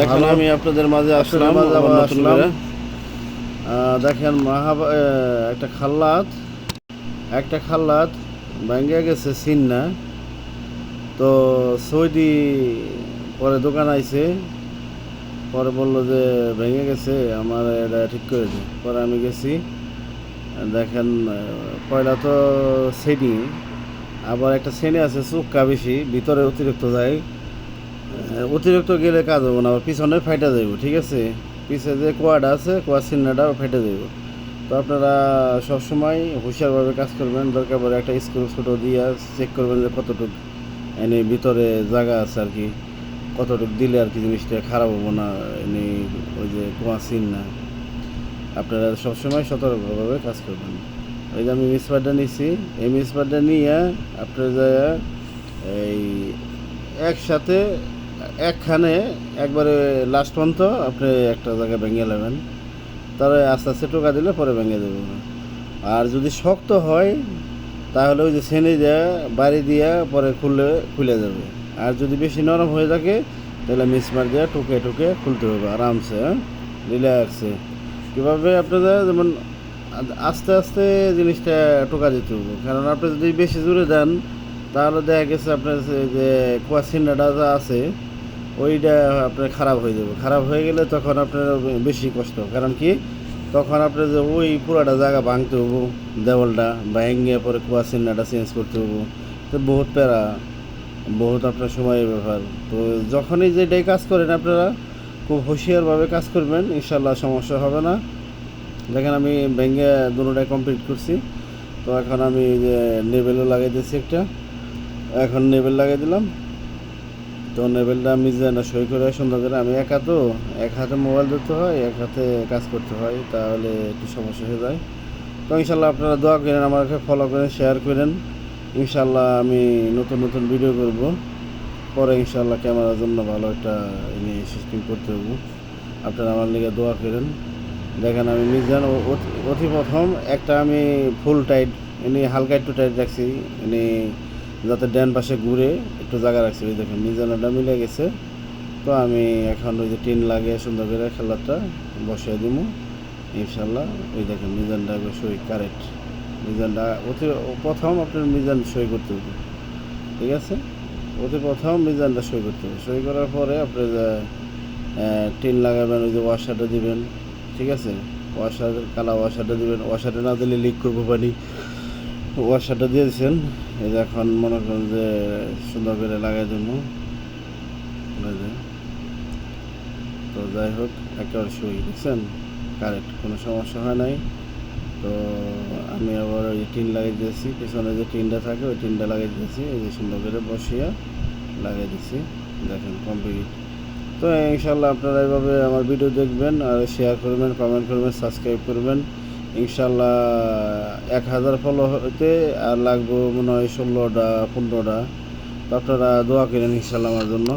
দেখেন আমি আপনাদের মাঝে আসলাম দেখেন মাহাবা একটা খাল্লাত একটা খাল্লাত ভেঙে গেছে সিন্না। তো সৌদি পরে দোকান আইছে পরে বলল যে ভেঙে গেছে আমার এটা ঠিক করে দে। পরে আমি গেছি। দেখেন পয়লা তো শ্রেণি আবার একটা শ্রেণি আছে চুক্কা বেশি, ভিতরে অতিরিক্ত যায়। অতিরিক্ত গেলে কাজ হবে না, আবার পিছনে ফাইটা যাইব, ঠিক আছে? পিছে যে কোয়াটা আছে কোয়া সিন্নাটা ফাইটা যাইব। তো আপনারা সবসময় হুঁশিয়ারভাবে কাজ করবেন, দরকার পড়ে একটা স্ক্রু ছোটো দিয়ে চেক করবেন যে কতটুক এনে ভিতরে জায়গা আছে আর কি, কতটুক দিলে আর কি জিনিসটা খারাপ হব না, এনে ওই যে কোয়া সিন্না। আপনারা সবসময় সতর্কভাবে কাজ করবেন। ওই যে আমি মিসপারটা নিছি, এই মিসপারটা নিয়ে আপনার যে এই একসাথে, একখানে, একবারে লাস্ট পর্যন্ত আপনি একটা জায়গায় ভেঙে নেবেন। তারপরে আস্তে আস্তে টোকা দিলে পরে ভেঙে দেবে। আর যদি শক্ত হয়, তাহলে ওই যে ছেনে দেওয়া বাড়ি দিয়া পরে খুললে খুলে যাবে। আর যদি বেশি নরম হয়ে থাকে, তাহলে মিসমার দিয়ে টুকে টুকে খুলতে হবে আরামসে হ্যাঁ? রিল্যাক্সে কীভাবে আপনাদের যেমন আস্তে আস্তে জিনিসটা টোকা দিতে হবে। কারণ আপনি যদি বেশি জোরে দেন তাহলে দেখা গেছে আপনার যে কোয়াশিনাটা যা আছে, ওইটা আপনার খারাপ হয়ে যাবে। খারাপ হয়ে গেলে তখন আপনার বেশি কষ্ট কারণ কি? তখন আপনার যে ওই পুরাটা জায়গা ভাঙতে হব, দেওয়ালটা ভেঙে পরে কোয়াশিনাটা চেঞ্জ করতে হব। তো বহুত প্যারা, বহুত আপনার সময়ের ব্যাপার। তো যখনই যেটাই কাজ করেন আপনারা, খুব হুঁশিয়ারভাবে কাজ করবেন, ইনশাল্লাহ সমস্যা হবে না। দেখেন আমি ব্যাঙ্গে দুটোটাই কমপ্লিট করছি। তো এখন আমি যে নেবেলও লাগাই দিয়েছি একটা। এখন নেবেল লাগাই দিলাম। তো নেবেলটা আমি যে না সই করে সুন্দর করে আমি একা তো এক হাতে মোবাইল ধরতে হয়, এক হাতে কাজ করতে হয়, তাহলে একটু সমস্যা হয়ে যায়। তো ইনশাল্লাহ আপনারা দোয়া করেন, আমাকে ফলো করেন শেয়ার করেন। ইনশাল্লাহ আমি নতুন নতুন ভিডিও করব। পরে ইনশাল্লাহ ক্যামেরার জন্য ভালো একটা সিস্টেম করতে হব। আপনারা আমার লিগে দোয়া করেন। দেখেন আমি মিজান অতি- প্রথম একটা আমি ফুল টাইট এনে হালকা একটু টাইট রাখছি এনে যাতে ড্যান পাশে ঘুরে একটু জায়গা রাখছি। ওই দেখেন মিজানটা মিলে গেছে। তো আমি এখন ওই যে টিন লাগিয়ে সুন্দর করে খেলাটা বসিয়ে দিব ইনশাল্লাহ ওই দেখেন মিজানটা সই কারেক্ট। মিজানটা অতি প্রথম আপনার মিজান সই করতে হবে, ঠিক আছে? অতি প্রথম মিজানটা সই করতে হবে। সই করার পরে আপনি টিন লাগাবেন, ওই যে ওয়াশারটা দিবেন ঠিক আছে? ওয়াশার কালা ওয়াশারটা দিবেন। ওয়াশারটা না দিলে লিক করব পানি। ওয়াশারটা দিয়েছেন এই যে এখন মনে করেন যে সুন্দর করে লাগাই দেবো। তো যাই হোক, একেবারে সই, দেখছেন? কারেক্ট কোনো সমস্যা হয় নাই। তো আমি আবার ওই টিন লাগিয়ে দিয়েছি। পিছনে যে টিনটা থাকে, ওই টিনটা লাগিয়ে দিয়েছি। এই যে সুন্দর করে বসিয়ে লাগিয়ে দিয়েছি। দেখেন কমপ্লিট তো ইনশাল্লাহ আপনারা এইভাবে আমার ভিডিও দেখবেন আর শেয়ার করবেন কমেন্ট করবেন সাবস্ক্রাইব করবেন। ইনশাল্লাহ এক হাজার ফলো হতে আর লাগবো মনে হয় ষোলোটা, পনেরোটা। তো আপনারা দোয়া করেন ইনশাল্লাহ আমার জন্য।